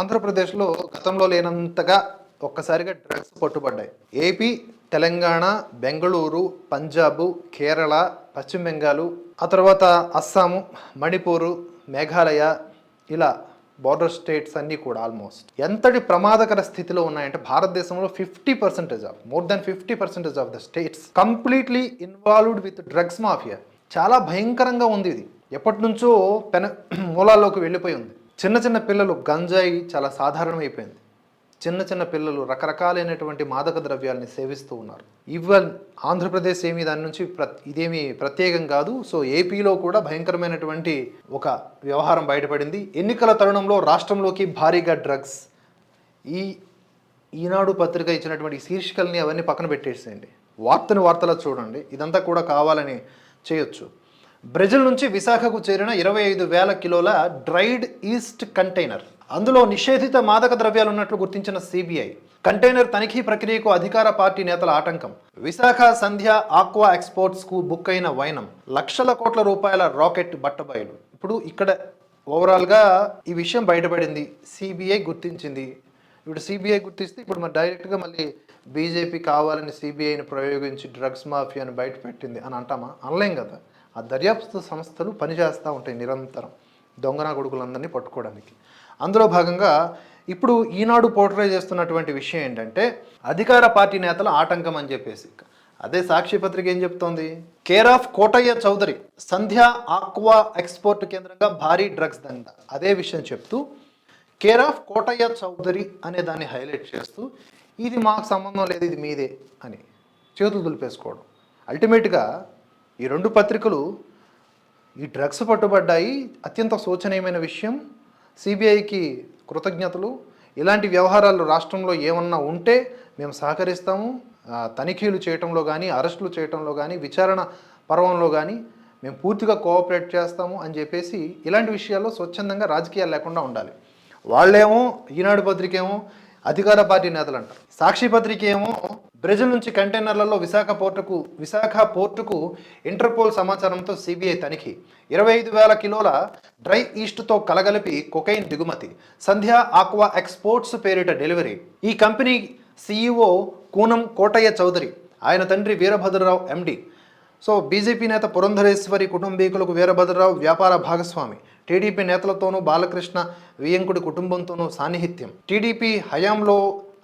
ఆంధ్రప్రదేశ్లో గతంలో లేనంతగా ఒక్కసారిగా డ్రగ్స్ పట్టుబడ్డాయి. ఏపీ తెలంగాణ బెంగళూరు పంజాబ్ కేరళ పశ్చిమ బెంగాల్ ఆ తర్వాత అస్సాము మణిపూరు మేఘాలయ ఇలా బార్డర్ స్టేట్స్ అన్నీ కూడా ఆల్మోస్ట్ ఎంతటి ప్రమాదకర స్థితిలో ఉన్నాయంటే భారతదేశంలో fifty percentage of more than fifty percentage of the states completely involved with drugs mafia. చాలా భయంకరంగా ఉంది ఇది. ఎప్పటి నుంచో పెన మూలాల్లోకి వెళ్ళిపోయి ఉంది. చిన్న చిన్న పిల్లలు గంజాయి చాలా సాధారణమైపోయింది. చిన్న చిన్న పిల్లలు రకరకాలైనటువంటి మాదక ద్రవ్యాలని సేవిస్తూ ఉన్నారు. ఈవెన్ ఆంధ్రప్రదేశ్ ఏమి దాని నుంచి ప్ర ఇదేమి ప్రత్యేకం కాదు. సో ఏపీలో కూడా భయంకరమైనటువంటి ఒక వ్యవహారం బయటపడింది. ఎన్నికల తరుణంలో రాష్ట్రంలోకి భారీగా డ్రగ్స్. ఈ ఈనాడు పత్రిక ఇచ్చినటువంటి శీర్షికల్ని అవన్నీ పక్కన పెట్టేసేయండి. వార్తను వార్తలా చూడండి. ఇదంతా కూడా కావాలని చేయొచ్చు. బ్రెజిల్ నుంచి విశాఖకు చేరిన ఇరవై ఐదు వేల కిలోల డ్రైడ్ ఈస్ట్ కంటైనర్. అందులో నిషేధిత మాదక ద్రవ్యాలు ఉన్నట్లు గుర్తించిన సిబిఐ. కంటైనర్ తనిఖీ ప్రక్రియకు అధికార పార్టీ నేతల ఆటంకం. విశాఖ సంధ్య ఆక్వా ఎక్స్పోర్ట్స్కు బుక్ అయిన వైనం. లక్షల కోట్ల రూపాయల రాకెట్ బట్టబయలు. ఇప్పుడు ఇక్కడ ఓవరాల్గా ఈ విషయం బయటపడింది. సిబిఐ గుర్తించింది. ఇప్పుడు సిబిఐ గుర్తిస్తే ఇప్పుడు మరి డైరెక్ట్గా మళ్ళీ బీజేపీ కావాలని సిబిఐని ప్రయోగించి డ్రగ్స్ మాఫియాని బయటపెట్టింది అని అంటామా? అనలేం కదా. ఆ దర్యాప్తు సంస్థలు పనిచేస్తూ ఉంటాయి నిరంతరం దొంగన కొడుకులందరినీ పట్టుకోవడానికి. అందులో భాగంగా ఇప్పుడు ఈనాడు పోర్ట్రే చేస్తున్నటువంటి విషయం ఏంటంటే అధికార పార్టీ నేతల ఆటంకం అని చెప్పేసి. అదే సాక్షి పత్రిక ఏం చెప్తోంది? Care of Kotaiah Chowdary Sandhya aqua export కేంద్రంగా భారీ డ్రగ్స్ దండ. అదే విషయం చెప్తూ కేర్ ఆఫ్ కోటయ్య చౌదరి అనే దాన్ని హైలైట్ చేస్తూ ఇది మాకు సంబంధం లేదు ఇది మీదే అని చేతులు దులిపేసుకోవడం. అల్టిమేట్గా ఈ రెండు పత్రికలు ఈ డ్రగ్స్ పట్టుబడ్డాయి. అత్యంత శోచనీయమైన విషయం. సిబిఐకి కృతజ్ఞతలు. ఇలాంటి వ్యవహారాలు రాష్ట్రంలో ఏమన్నా ఉంటే మేము సహకరిస్తాము. తనిఖీలు చేయటంలో కానీ అరెస్టులు చేయటంలో కానీ విచారణ పర్వంలో కానీ మేము పూర్తిగా కోఆపరేట్ చేస్తాము అని చెప్పేసి ఇలాంటి విషయాల్లో స్వచ్ఛందంగా రాజకీయాలు లేకుండా ఉండాలి. వాళ్ళేమో ఈనాడు పత్రిక ఏమో అధికార పార్టీ నేతలు అంటారు సాక్షి పత్రిక ఏమో బ్రెజిల్ నుంచి కంటైనర్లలో విశాఖ పోర్టుకు విశాఖ పోర్టుకు ఇంటర్పోల్ సమాచారంతో సిబిఐ తనిఖీ. ఇరవై ఐదు వేల కిలోల డ్రై ఈస్ట్తో కలగలిపి కొకైన్ దిగుమతి. సంధ్య ఆక్వా ఎక్స్పోర్ట్స్ పేరిట డెలివరీ. ఈ కంపెనీ సీఈఓ కూనం కోటయ్య చౌదరి ఆయన తండ్రి వీరభద్రరావు ఎండి. సో బీజేపీ నేత పురంధరేశ్వరి కుటుంబీకులకు వీరభద్రరావు వ్యాపార భాగస్వామి. టీడీపీ నేతలతోనూ బాలకృష్ణ వియంకుడి కుటుంబంతోనూ సాన్నిహిత్యం. టీడీపీ హయాంలో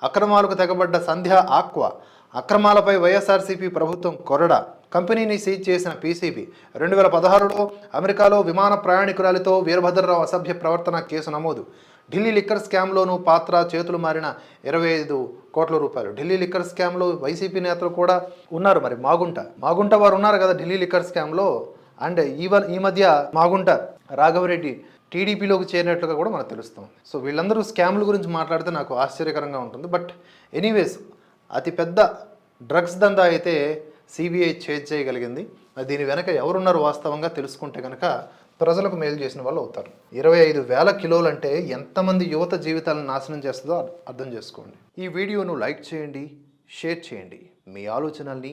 అక్రమాలకు తెగబడ్డ సంధ్య ఆక్వా అక్రమాలపై వైఎస్ఆర్సీపీ ప్రభుత్వం కొరడ. కంపెనీని సీజ్ చేసిన పీసీబీ రెండు వేల పదహారులో అమెరికాలో విమాన ప్రయాణికురాలితో వీరభద్రరావు అసభ్య ప్రవర్తన కేసు నమోదు. ఢిల్లీ లిక్కర్ స్కామ్లోనూ పాత్ర చేతులు మారిన ఇరవై ఐదు కోట్ల రూపాయలు. ఢిల్లీ లిక్కర్ స్కామ్లో వైసీపీ నేతలు కూడా ఉన్నారు మరి. మాగుంట. మాగుంట వారు ఉన్నారు కదా ఢిల్లీ లిక్కర్ స్కామ్లో. అండ్ ఈవన్ ఈ మధ్య మాగుంట రాఘవరెడ్డి టీడీపీలోకి చేరినట్లుగా కూడా మనకు తెలుస్తుంది సో వీళ్ళందరూ స్కామ్ల గురించి మాట్లాడితే నాకు ఆశ్చర్యకరంగా ఉంటుంది. బట్ ఎనీవేస్ అతిపెద్ద డ్రగ్స్ దందా అయితే సిబిఐ చేజ్ చేయగలిగింది. దీని వెనక ఎవరున్నారు వాస్తవంగా తెలుసుకుంటే కనుక ప్రజలకు మేలు చేసిన వాళ్ళు అవుతారు. ఇరవై ఐదు వేల కిలోలు అంటే ఎంతమంది యువత జీవితాలను నాశనం చేస్తుందో అర్థం చేసుకోండి. ఈ వీడియోను లైక్ చేయండి షేర్ చేయండి. మీ ఆలోచనల్ని